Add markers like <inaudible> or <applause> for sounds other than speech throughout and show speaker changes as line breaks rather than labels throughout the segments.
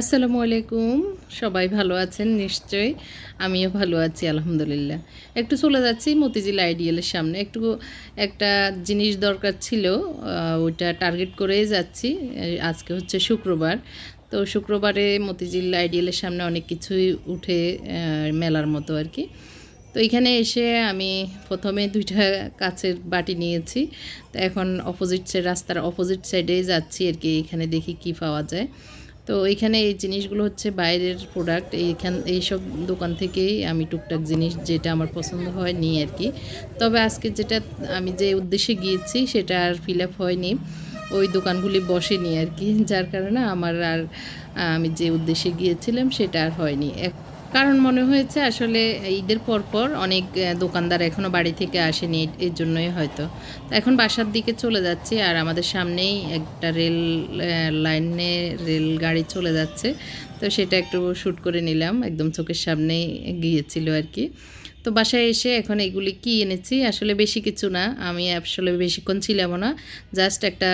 আসসালামু আলাইকুম। সবাই ভালো আছেন? নিশ্চয়ই আমিও ভালো আছি, আলহামদুলিল্লাহ। একটু চলে যাচ্ছি মতিঝিল আইডিয়ালের সামনে। একটু একটা জিনিস দরকার ছিল ওইটা টার্গেট করেই যাচ্ছি। আজকে হচ্ছে শুক্রবার। তো শুক্রবারে মতিঝিল আইডিয়ালের সামনে অনেক কিছুই উঠে মেলার মতো আর কি তো এখানে এসে আমি প্রথমে দুইটা কাচের বাটি নিয়েছি। তো এখন অপোজিট সাইড রাস্তার অপোজিট সাইডেই যাচ্ছি আর কি এখানে দেখি কি পাওয়া যায়। তো এখানে এই জিনিসগুলো হচ্ছে বাইরের প্রোডাক্ট এইখান, এইসব দোকান থেকেই আমি টুকটাক জিনিস যেটা আমার পছন্দ হয় নিই আর কি। তবে আজকে যেটা আমি যে উদ্দেশ্যে গিয়েছি সেটা আর ফিল আপ হয়নি, ওই দোকানগুলি বসেনি আর কি, যার কারণে আমার আর আমি যে উদ্দেশ্যে গিয়েছিলাম সেটা আর হয়নি। এক- কারণ মনে হয়েছে আসলে ঈদের পর পর অনেক দোকানদার এখনও বাড়ি থেকে আসেনি এর জন্যই হয়তো। তো এখন বাসার দিকে চলে যাচ্ছি আর আমাদের সামনেই একটা রেল লাইনে রেল গাড়ি চলে যাচ্ছে। তো সেটা একটু শ্যুট করে নিলাম। একদম চোখের সামনেই গিয়েছিল আর কি। তো বাসায় এসে এখন এগুলি কি এনেছি? আসলে বেশি কিছু না। আমি আসলে বেশিক্ষণ ছিলাম না। জাস্ট একটা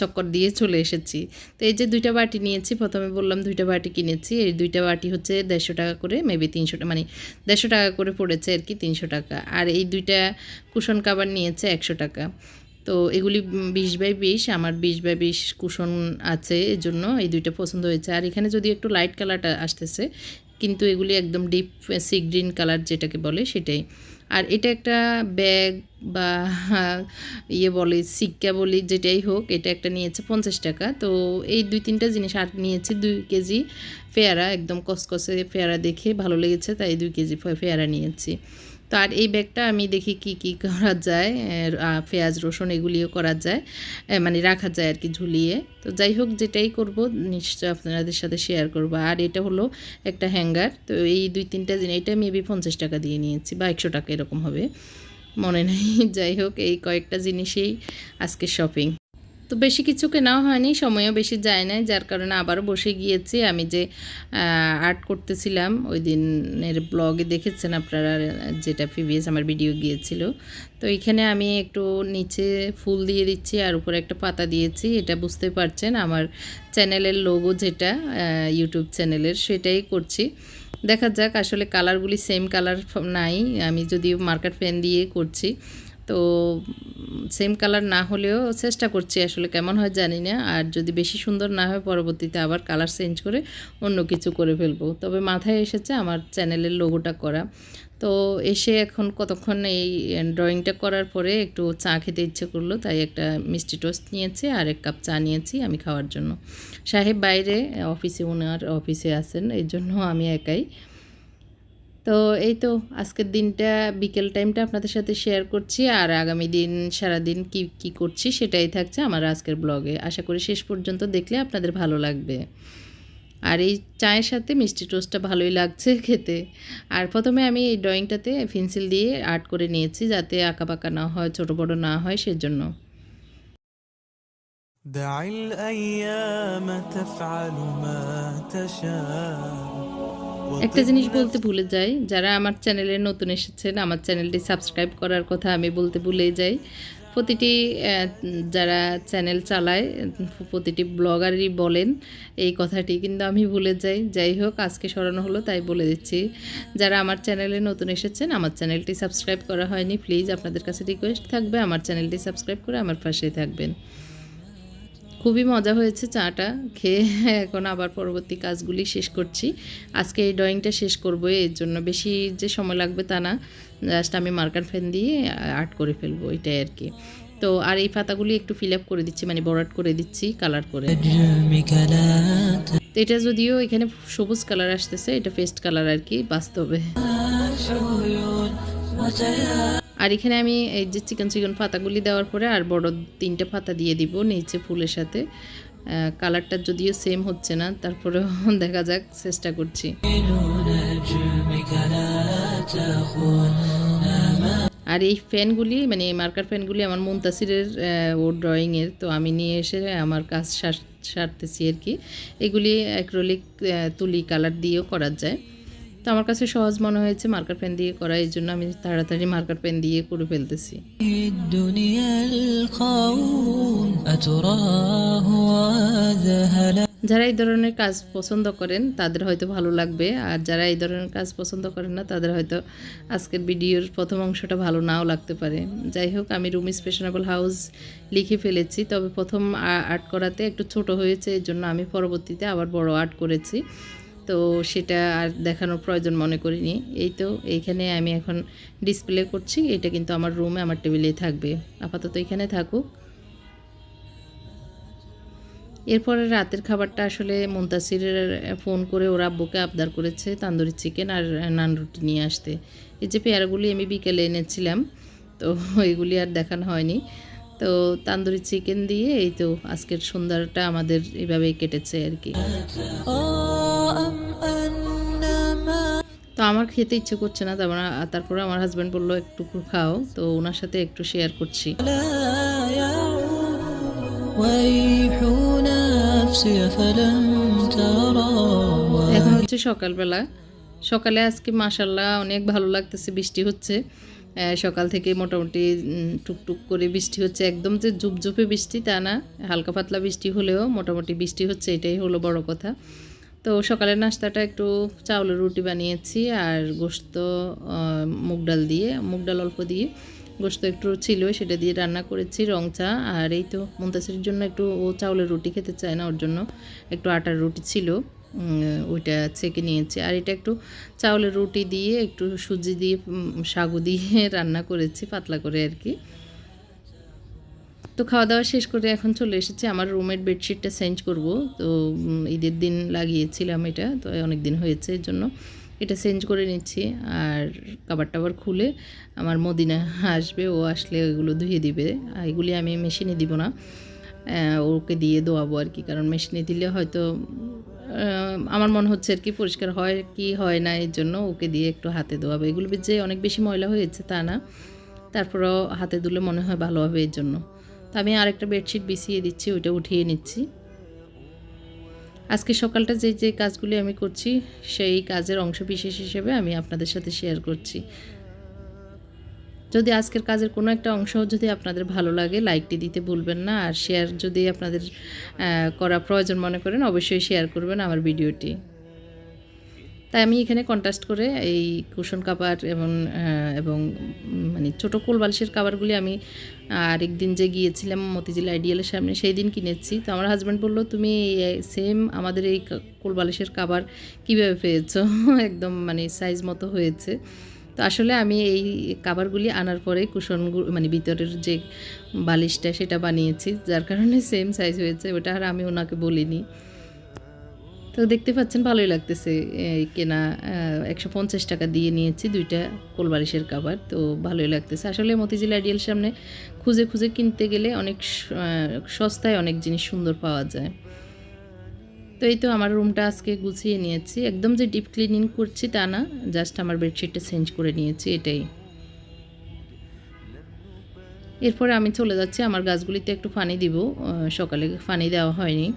চক্কর দিয়ে চলে এসেছি। তো এই যে দুইটা বাটি নিয়েছি, প্রথমে বললাম দুইটা বাটি কিনেছি। এই দুইটা বাটি হচ্ছে দেড়শো টাকা করে মেবি তিনশো মানে দেড়শো টাকা করে পড়েছে আর কি, তিনশো টাকা। আর এই দুইটা কুশন কাবার নিয়েছে একশো টাকা। তো এগুলি বিশ বাই বিশ, আমার বিশ বাই বিশ কুশন আছে এই জন্য এই দুইটা পছন্দ হয়েছে। আর এখানে যদি একটু লাইট কালারটা আসতেছে কিন্তু এগুলি একদম ডিপ সি গ্রিন কালার যেটাকে বলে সেটাই। আর এটা একটা ব্যাগ বা <laughs> ইয়ে বলে, সিক্কা বলি যেটাই হোক, এটা একটা নিয়েছে পঞ্চাশ টাকা। তো এই দুই তিনটা জিনিস আর নিয়েছি, দুই কেজি ফেয়ারা একদম কসকসে ফেয়ারা দেখে ভালো লেগেছে, তাই দুই কেজি ফেয়ারা নিয়েছি। তো আর এই ব্যাগটা আমি দেখি কি কি করা যায় পেঁয়াজ, রসুন এগুলিও করা যায় মানে রাখা যায় আর কি ঝুলিয়ে। তো যাই হোক, যেটাই করব, নিশ্চয় আপনাদের সাথে শেয়ার করব। আর এটা হলো একটা হ্যাঙ্গার তো এই দুই, তিনটা জিনিস, এটা মেবি পঞ্চাশ টাকা দিয়ে নিয়েছি বা একশো টাকা এরকম হবে। মনে নেই, যাই হোক, এই কয়েকটা জিনিসেই আজকে শপিং তো বেশি কিছু কেনাও হয়নি, সময়ও বেশি যায় নাই। যার কারণে আবারও বসে গিয়েছি। আমি যে আর্ট করতেছিলাম, ওই দিনের ব্লগে দেখেছেন আপনারা, যেটা প্রিভিয়াস আমার ভিডিও গিয়েছিল। তো এখানে আমি একটু নিচে ফুল দিয়ে দিচ্ছি, আর উপরে একটা পাতা দিয়েছি। এটা বুঝতে পারছেন, আমার চ্যানেলের লোগো যেটা ইউটিউব চ্যানেলের, সেটাই করছি। দেখা যাক, আসলে কালারগুলি সেম কালার নাই। আমি যদিও মার্কার পেন দিয়ে করছি। তো সেম কালার না হলেও চেষ্টা করছি আসলে কেমন হয় জানি না। আর যদি বেশি সুন্দর না হয়, পরবর্তীতে আবার কালার চেঞ্জ করে অন্য কিছু করে ফেলব। তবে মাথায় এসেছে আমার চ্যানেলের লোগোটা করা। তো এসে এখন কতক্ষণ এই ড্রয়িংটা করার পরে একটু চা খেতে ইচ্ছে করল, তাই একটা মিষ্টি টোস্ট নিয়েছি আর এক কাপ চা নিয়েছি আমি খাওয়ার জন্য। সাহেব বাইরে, অফিসে ওনার অফিসে আছেন এই জন্য আমি একাই। তো এই তো আজকের দিনটা বিকেল টাইমটা আপনাদের সাথে শেয়ার করছি আর আগামী দিন সারাদিন কি কি করছি সেটাই থাকছে আমার আজকের ব্লগে আশা করি শেষ পর্যন্ত দেখলে আপনাদের ভালো লাগবে আর এই চায়ের সাথে মিষ্টি টোস্টটা ভালোই লাগছে <laughs> খেতে আর প্রথমে আমি এই ড্রয়িংটাতে পেন্সিল দিয়ে আর্ট করে নিয়েছি যাতে আঁকাবাঁকা না হয় ছোট বড় না হয় সেজন্য
دع الأيام تفعل ما تشاء
একটা জিনিস বলতে ভুলে যাই, যারা আমার চ্যানেলে নতুন এসেছেন, আমার চ্যানেলটি সাবস্ক্রাইব করার কথা আমি বলতে ভুলে যাই। প্রতিটি যারা চ্যানেল চালায়, প্রতিটি ব্লগারই বলেন, এই কথাটি কিন্তু আমি ভুলে যাই। যাই হোক, আজকে স্মরণ হলো, তাই বলে দিচ্ছি। যারা আমার চ্যানেলে নতুন এসেছেন, আমার চ্যানেলটি সাবস্ক্রাইব করা হয়নি প্লিজ আপনাদের কাছে রিকোয়েস্ট থাকবে, আমার চ্যানেলটি সাবস্ক্রাইব করে আমার পাশেই থাকবেন। খুবই মজা হয়েছে চাটা, খেয়ে এখন আবার পরবর্তী কাজগুলি শেষ করছি। আজকে এই ড্রয়িংটা শেষ করব এর জন্য বেশি যে সময় লাগবে তা না। জাস্ট আমি মার্কার ফ্যান দিয়ে আর্ট করে ফেলব, এটাই আর কি। তো আর এই পাতাগুলি একটু ফিল আপ করে দিচ্ছি মানে বরাট করে দিচ্ছি কালার করে। তো এটা যদিও এখানে সবুজ কালার আসতেছে, এটা ফেস্ট কালার আর কি, বাস্তবে। আর এখানে আমি এই যে চিকন চিকন পাতাগুলি দেওয়ার পরে আর বড় তিনটা পাতা দিয়ে দিব নিচে ফুলের সাথে। কালারটা যদিও সেম হচ্ছে না, তারপরেও <laughs> দেখা যাক, চেষ্টা করছি। আর এই ফ্যানগুলি মানে মার্কার ফ্যানগুলি আমার মুমতাসিরের ও ড্রয়িংয়ের তো আমি নিয়ে এসে আমার কাজ সারতেছি আর কি। এগুলি অ্যাক্রোলিক তুলি কালার দিয়েও করা যায়। তো আমার কাছে সহজ মনে হয়েছে মার্কার পেন দিয়ে করা, এই জন্য আমি তাড়াতাড়ি মার্কার পেন দিয়ে করে ফেলতেছি। যারা এই ধরনের কাজ পছন্দ করেন, তাদের হয়তো ভালো লাগবে, আর যারা এই ধরনের কাজ পছন্দ করেন না, তাদের হয়তো আজকের ভিডিওর প্রথম অংশটা ভালো নাও লাগতে পারে। যাই হোক, আমি রুমিস ফ্যাশনেবল হাউস লিখে ফেলেছি, তবে প্রথম আর্ট করাতে একটু ছোট হয়েছে, এর জন্য আমি পরবর্তীতে আবার বড় আর্ট করেছি। তো সেটা আর দেখানোর প্রয়োজন মনে করিনি। এই তো এইখানে আমি এখন ডিসপ্লে করছি। এটা কিন্তু আমার রুমে আমার টেবিলে থাকবে। আপাতত এখানে থাকুক। এরপরে রাতের খাবারটা আসলে মুন্তাসির ফোন করে ওরা আব্বুকে আবদার করেছে তান্দুরি চিকেন আর নান রুটি নিয়ে আসতে। এই যে পেয়ারাগুলি আমি বিকেলে এনেছিলাম, তো <laughs> এগুলি আর দেখানো হয়নি। তো তান্দুরি চিকেন দিয়ে এই তো আজকের সন্ধ্যাটা আমাদের এভাবেই কেটেছে আর কি। তো আমার খেতে ইচ্ছে করছে না তারপর তারপরে আমার হাজব্যান্ড বলল একটু খাও। তো ওনার সাথে একটু শেয়ার করছি। এখন হচ্ছে সকালবেলা। সকালে আজকে মাসাল্লাহ অনেক ভালো লাগতেছে বৃষ্টি হচ্ছে। সকাল থেকে মোটামুটি টুকটুক করে বৃষ্টি হচ্ছে। একদম যে জুপজুপে বৃষ্টি তা না হালকা পাতলা বৃষ্টি হলেও মোটামুটি বৃষ্টি হচ্ছে এটাই হলো বড় কথা। তো সকালের নাস্তাটা একটু চাউলের রুটি বানিয়েছি আর গোস্ত মুগ ডাল দিয়ে, মুগ ডাল অল্প দিয়ে। গোস্ত একটু ছিল, সেটা দিয়ে রান্না করেছি, রং চা। আর এই তো মুন্তাসির জন্য একটু ও চাউলের রুটি খেতে চায় না, ওর জন্য একটু আটার রুটি ছিল। ওইটা ছেঁকে নিয়েছি। আর এটা একটু চাউলের রুটি দিয়ে, একটু সুজি দিয়ে সাগু দিয়ে <laughs> রান্না করেছি, পাতলা করে আর কি। তো খাওয়া দাওয়া শেষ করে এখন চলে এসেছি। আমার রুমের বেডশিটটা চেঞ্জ করব। তো ঈদের দিন লাগিয়েছিলাম এটা। তো অনেক দিন হয়েছে এর জন্য। এটা চেঞ্জ করে নিচ্ছি আর কাবার টাবার খুলে আমার মদিনা আসবে। ও আসলে ওইগুলো ধুয়ে দিবে। এগুলি আমি মেশিনে দিব না। ওকে দিয়ে দোয়াবো আর কি। কারণ মেশিনে দিলে হয়তো আমার মনে হচ্ছে আর কি পরিষ্কার হয় কি হয় না এর জন্য ওকে দিয়ে একটু হাতে দোয়াবো। এগুলো যে অনেক বেশি ময়লা হয়েছে তা না। তারপরেও হাতে দুলে মনে হয় ভালো হবে এর জন্য। তো আমি আরেকটা বেডশিট বিছিয়ে দিচ্ছি, ওইটা উঠিয়ে নিচ্ছি। আজকে সকালটা যে যে কাজগুলি আমি করছি, সেই কাজের অংশ বিশেষ হিসেবে আমি আপনাদের সাথে শেয়ার করছি। যদি আজকের কাজের কোনো একটা অংশ যদি আপনাদের ভালো লাগে, লাইকটি দিতে ভুলবেন না, আর শেয়ার যদি আপনাদের করা প্রয়োজন মনে করেন, অবশ্যই শেয়ার করবেন আমার ভিডিওটি। তাই আমি এখানে কন্ট্রাস্ট করে এই কুশন কাবার এবং এবং মানে ছোটো কোল বালিশের কাবারগুলি আমি আরেক দিন যে গিয়েছিলাম মতিঝিল আইডিয়ালের সামনে সেই দিন কিনেছি। তো আমার হাজব্যান্ড বলল, তুমি সেম আমাদের এই কা- কোল বালিশের কাবার কীভাবে পেয়েছ? <laughs> একদম মানে সাইজ মতো হয়েছে। তো আসলে আমি এই কাবারগুলি আনার পরে কুশন মানে ভিতরের যে বালিশটা সেটা বানিয়েছি, যার কারণে সেম সাইজ হয়েছে। ওটা আর আমি ওনাকে বলিনি। তো দেখতে পাচ্ছেন ভালোই লাগতেছে কেনা একশো পঞ্চাশ টাকা দিয়ে নিয়েছি দুইটা কোলবালিশের কাবার, তো ভালোই লাগতেছে। আসলে মতিঝিল আইডিয়াল সামনে খুঁজে খুঁজে কিনতে গেলে অনেক সস্তায় অনেক জিনিস সুন্দর পাওয়া যায়। তো এই তো আমার রুমটা আজকে গুছিয়ে নিয়েছি। একদম যে ডিপ ক্লিনিং করছি তা না জাস্ট আমার বেডশিটটা চেঞ্জ করে নিয়েছি, এটাই। এরপরে আমি চলে যাচ্ছি, আমার গাছগুলিতে একটু পানি দিব সকালে পানি দেওয়া হয়নি।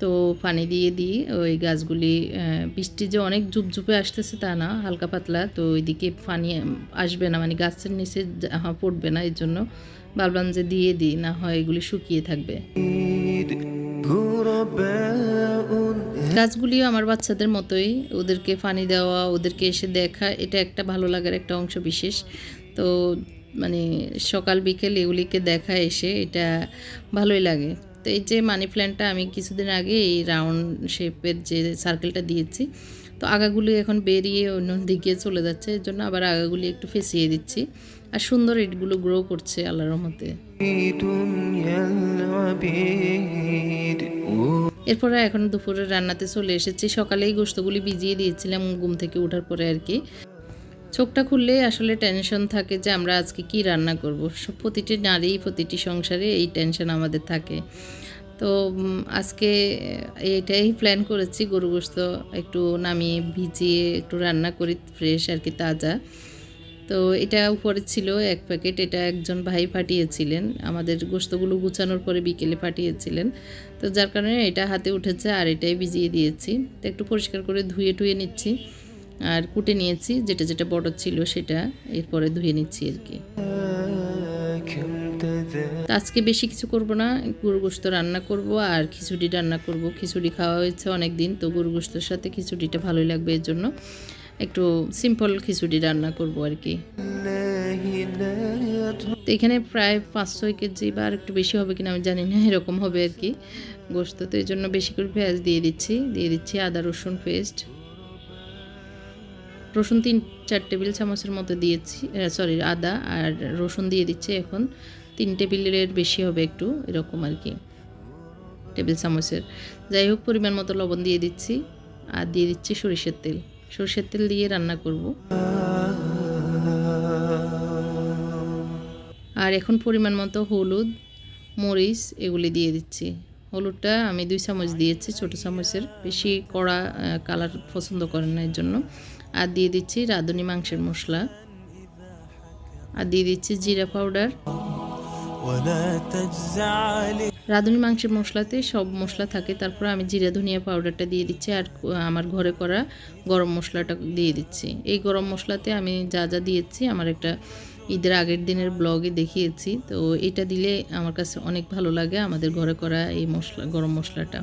তো পানি দিয়ে দিই, ওই গাছগুলি বৃষ্টি যে অনেক ঝুপঝুপে আসতেছে তা না, হালকা পাতলা, তো ওইদিকে পানি আসবে না মানে গাছের নিচে পড়বে না, এর জন্য ভাবলাম যে দিয়ে দিই, না হয় এগুলি শুকিয়ে থাকবে। গাছগুলিও আমার বাচ্চাদের মতোই, ওদেরকে পানি দেওয়া, ওদেরকে এসে দেখা, এটা একটা ভালো লাগার একটা অংশ বিশেষ। তো মানে সকাল বিকেল এগুলিকে দেখা এসে এটা ভালোই লাগে। তো এই যে মানি প্ল্যান্টটা আমি কিছুদিন আগে এই রাউন্ড শেপের যে সার্কেলটা দিয়েছি, তো আগাগুলি এখন বেরিয়ে অন্য দিকে চলে যাচ্ছে, এর জন্য আবার আগাগুলি একটু ফেসিয়ে দিচ্ছি। আর সুন্দর ইটগুলো গ্রো করছে আল্লাহর মতে এরপরে এখন দুপুরে রান্নাতে চলে এসেছি, সকালেই গোস্তগুলি ভিজিয়ে দিয়েছিলাম ঘুম থেকে ওঠার পরে আর কি। চোখটা খুললেই আসলে টেনশন থাকে যে আমরা আজকে কি রান্না করব। প্রতিটি নারী, প্রতিটি সংসারে এই টেনশন আমাদের থাকে। তো আজকে এটাই প্ল্যান করেছি, গরু গোস্ত একটু নামিয়ে ভিজিয়ে একটু রান্না করি ফ্রেশ আর কি, তাজা। তো এটা উপরে ছিল এক প্যাকেট এটা একজন ভাই পাঠিয়েছিলেন। আমাদের গোস্তগুলো গুছানোর পরে বিকেলে পাঠিয়েছিলেন। তো যার কারণে এটা হাতে উঠেছে আর এটাই ভিজিয়ে দিয়েছি। তো একটু পরিষ্কার করে ধুয়ে টুয়ে নিচ্ছি। আর কুটে নিয়েছি, যেটা যেটা বড় ছিল সেটা এরপরে ধুয়ে নিচ্ছি আর কি। আজকে বেশি কিছু করব না গরু গোস্ত রান্না করব আর খিচুড়ি রান্না করব। খিচুড়ি খাওয়া হয়েছে অনেক দিন তো গরু গোস্তর সাথে খিচুড়িটা ভালোই লাগবে এর জন্য। একটু সিম্পল খিচুড়ি রান্না করব আর কি। তো এখানে প্রায় পাঁচ ছয় কেজি বা আর একটু বেশি হবে কিনা আমি জানি না, এরকম হবে আর কি গোস্ত তো এই জন্য বেশি করে পেঁয়াজ দিয়ে দিচ্ছি দিয়ে দিচ্ছি আদা রসুন পেস্ট। রসুন তিন চার টেবিল চামচের মতো দিয়েছি সরি আদা আর রসুন দিয়ে দিচ্ছি এখন। তিন টেবিলের বেশি হবে একটু, এরকম আর কি, টেবিল চামচের। যাই হোক, পরিমাণ মতো লবণ দিয়ে দিচ্ছি, আর দিয়ে দিচ্ছি সরিষের তেল। সরিষার তেল দিয়ে রান্না করব। আর এখন পরিমাণ মতো হলুদ, মরিচ, এগুলি দিয়ে দিচ্ছি। হলুদটা আমি দুই চামচ দিয়েছি, ছোট চামচের। বেশি কড়া কালার পছন্দ করেন না এর জন্য। আর দিয়ে দিচ্ছি রাঁধুনি মাংসের মশলা। আর দিয়ে দিচ্ছি জিরা পাউডার। রাঁধুনি মাংসের মশলাতে সব মশলা থাকে। তারপর আমি জিরা ধনিয়া পাউডারটা দিয়ে দিচ্ছি। আর আমার ঘরে করা গরম মশলাটা দিয়ে দিচ্ছি। এই গরম মশলাতে আমি যা যা দিয়েছি, আমার একটা ঈদের আগের দিনের ব্লগে দেখিয়েছি। তো এটা দিলে আমার কাছে অনেক ভালো লাগে আমাদের ঘরে করা এই মশলা, গরম মশলাটা।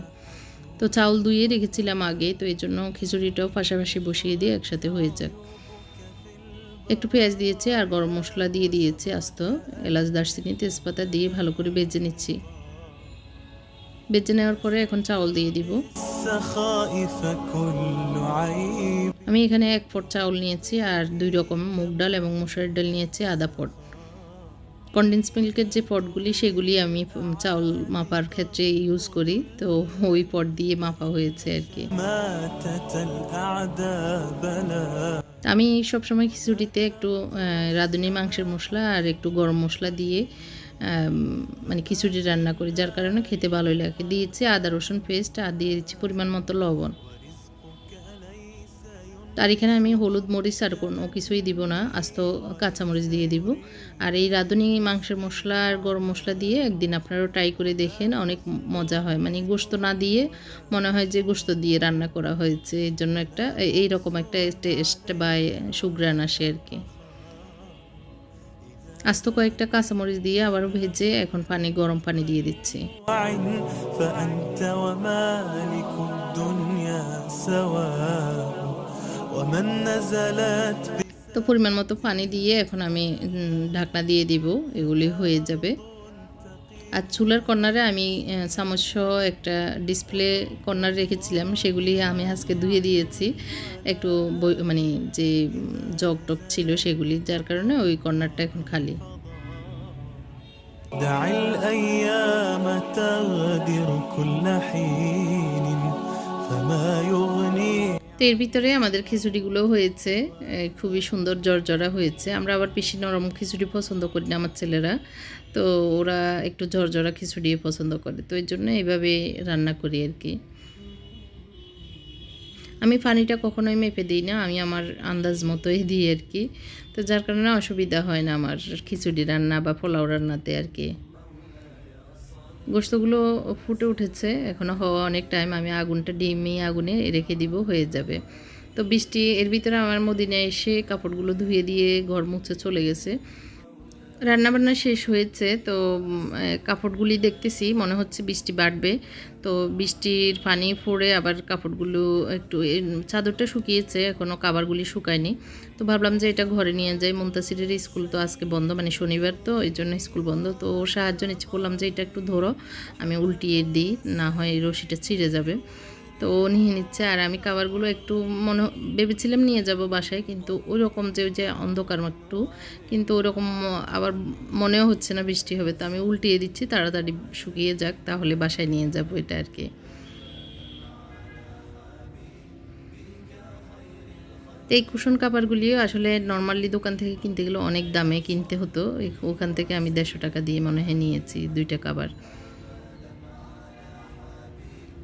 তো চাউল ধুয়ে রেখেছিলাম আগে, তো এই জন্য খিচুড়িটাও পাশাপাশি বসিয়ে দিয়ে একসাথে হয়ে যাক। একটু পেঁয়াজ দিয়েছে আর গরম মশলা দিয়ে দিয়েছে আস্ত। এলাচ, দারচিনি, তেজপাতা দিয়ে ভালো করে বেজে নিচ্ছি। বেজে নেওয়ার পরে এখন চাউল দিয়ে দিব। আমি এখানে এক পট চাউল নিয়েছি আর দুই রকম মুগ ডাল এবং মুসারের ডাল নিয়েছি আধা পট কন্ডেন্স মিল্কের যে পটগুলি সেগুলি আমি চাউল মাপার ক্ষেত্রে ইউজ করি। তো ওই পট দিয়ে মাপা হয়েছে আর কি। আমি সবসময় খিচুড়িতে একটু রাঁধুনি মাংসের মশলা আর একটু গরম মশলা দিয়ে মানে খিচুড়ি রান্না করি, যার কারণে খেতে ভালোই লাগে। দিয়েছি আদা রসুন পেস্ট আর দিয়ে দিচ্ছি পরিমাণ মতো লবণ। তার এখানে আমি হলুদ মরিচ আর কোনো কিছুই দিব না আস্ত কাঁচামরিচ দিয়ে দিব আর এই রাঁধুনি মাংসের মশলা আর গরম মশলা দিয়ে একদিন আপনারাও ট্রাই করে দেখেন অনেক মজা হয় মানে গোস্ত না দিয়ে মনে হয় যে গোস্ত দিয়ে রান্না করা হয়েছে এর জন্য একটা এ- এইরকম একটা টেস্ট বা সুগ্রান আসে আর কি আস্ত কয়েকটা কাঁচামরিচ দিয়ে আবার ভেজে এখন পানি গরম পানি দিয়ে দিচ্ছি
وعن فأنت ومالك الدنيا سواء ومن نزلت
তো পরিমাণ মতো পানি দিয়ে এখন আমি উম, ঢাকনা দিয়ে দিব এগুলি হয়ে যাবে আর চুলার কর্নারে আমি আহ, চামচ সহ একটা ডিসপ্লে কর্নার রেখেছিলাম সেগুলি আমি আজকে ধুয়ে দিয়েছি একটু বই- মানে যে জগ টক ছিল সেগুলি যার কারণে ওই কর্নারটা এখন খালি
دع الأيام تغدر كل حين فما يغني
তো এর ভিতরে আমাদের খিচুড়িগুলো হয়েছে খুবই সুন্দর জর্জরা হয়েছে। আমরা আবার বেশি নরম খিচুড়ি পছন্দ করি না আমার ছেলেরা, তো ওরা একটু জর্জরা খিচুড়ি পছন্দ করে। তো এর জন্য এইভাবে রান্না করি আর কি। আমি পানিটা কখনোই মেপে দিই না, আমি আমার আন্দাজ মতোই দিই আর কি। তো যার কারণে অসুবিধা হয় না আমার খিচুড়ি রান্না বা পোলাও রান্নাতে আর কি। গোস্তগুলো ফুটে উঠেছে এখনও হওয়া অনেক টাইম আমি আগুনটা ডিমি আগুনে রেখে দিব, হয়ে যাবে। তো বৃষ্টি, এর ভিতরে আমার মদিনে এসে কাপড়গুলো ধুয়ে দিয়ে ঘর মুছে চলে গেছে। রান্নাবান্না শেষ হয়েছে, তো কাপড়গুলি দেখতেছি, মনে হচ্ছে বৃষ্টি বাড়বে। তো বৃষ্টির পানি পড়ে আবার কাপড়গুলো একটু চাদরটা শুকিয়েছে এখনও কাবারগুলি শুকায়নি। তো ভাবলাম যে এটা ঘরে নিয়ে যাই। মুমতাসিরের স্কুল তো আজকে বন্ধ মানে শনিবার তো, এই জন্য স্কুল বন্ধ। তো সাহায্য নিচ্ছে, বললাম যে এটা একটু ধরো, আমি উল্টিয়ে দিই, না হয় রশিটা ছিঁড়ে যাবে। তো নিয়ে নিচ্ছে। আর আমি কাবারগুলো একটু মনে ভেবেছিলাম নিয়ে যাব বাসায়, কিন্তু ওই রকম যে যে অন্ধকার একটু, কিন্তু ওরকম আবার মনেও হচ্ছে না বৃষ্টি হবে। তো আমি উল্টিয়ে দিচ্ছি, তাড়াতাড়ি শুকিয়ে যাক, তাহলে বাসায় নিয়ে যাব এটা আর কি। এই কুশন কাপড়গুলিও আসলে নর্মালি দোকান থেকে কিনতে গেলে অনেক দামে কিনতে হতো। ওখান থেকে আমি দেড়শো টাকা দিয়ে মনে হয় নিয়েছি দুইটা কাবার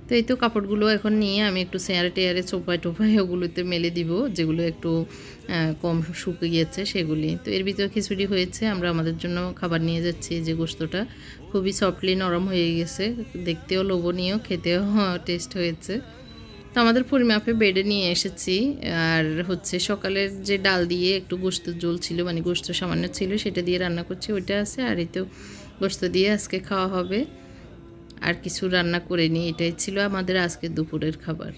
তো এই তো কাপড়গুলো এখন নিয়ে আমি একটু চেয়ারে টেয়ারে চোপায় টোপায় ওগুলোতে মেলে দিব, যেগুলো একটু কম শুকিয়ে গিয়েছে সেগুলি। তো এর ভিতরে খিচুড়ি হয়েছে, আমরা আমাদের জন্য খাবার নিয়ে যাচ্ছি যে গোস্তটা খুবই সফটলি নরম হয়ে গেছে, দেখতেও লোভনীয়, খেতেও <laughs> টেস্ট হয়েছে। তো আমাদের পরিমাপে বেডে নিয়ে এসেছি, আর হচ্ছে সকালের যে ডাল দিয়ে একটু গোস্ত জল ছিল মানে গোস্ত সামান্য ছিল, সেটা দিয়ে রান্না করছি, ওইটা আছে, আর এই তো গোস্ত দিয়ে আজকে খাওয়া হবে। আর কিছু রান্না করে নিই, এটাই ছিল আমাদের আজকে দুপুরের খাবার।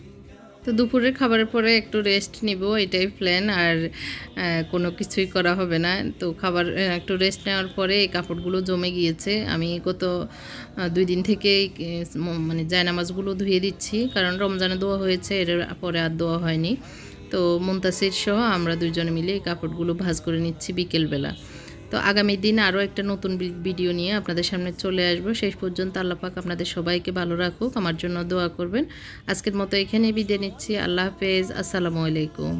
তো দুপুরের খাবারের পরে একটু রেস্ট নিব, এটাই প্ল্যান আর কোনো কিছুই করা হবে না। তো খাবার একটু রেস্ট নেওয়ার পরে এই কাপড়গুলো জমে গিয়েছে। আমি গত দুই দিন থেকে মানে জায়নামাজগুলো ধুয়ে দিচ্ছি, কারণ রমজানে দোয়া হয়েছে, এর পরে আর দোয়া হয়নি। তো মুন্তাসির সহ আমরা দুজনে মিলে এই কাপড়গুলো ভাজ করে নিচ্ছি বিকেলবেলা। তো আগামী দিন আরও একটা নতুন ভিডিও নিয়ে আপনাদের সামনে চলে আসব। শেষ পর্যন্ত আল্লাপাক আপনাদের সবাইকে ভালো রাখুক, আমার জন্য দোয়া করবেন। আজকের মতো এখানেই বিদায় নিচ্ছি। আল্লাহ হাফেজ। আসসালামু আলাইকুম।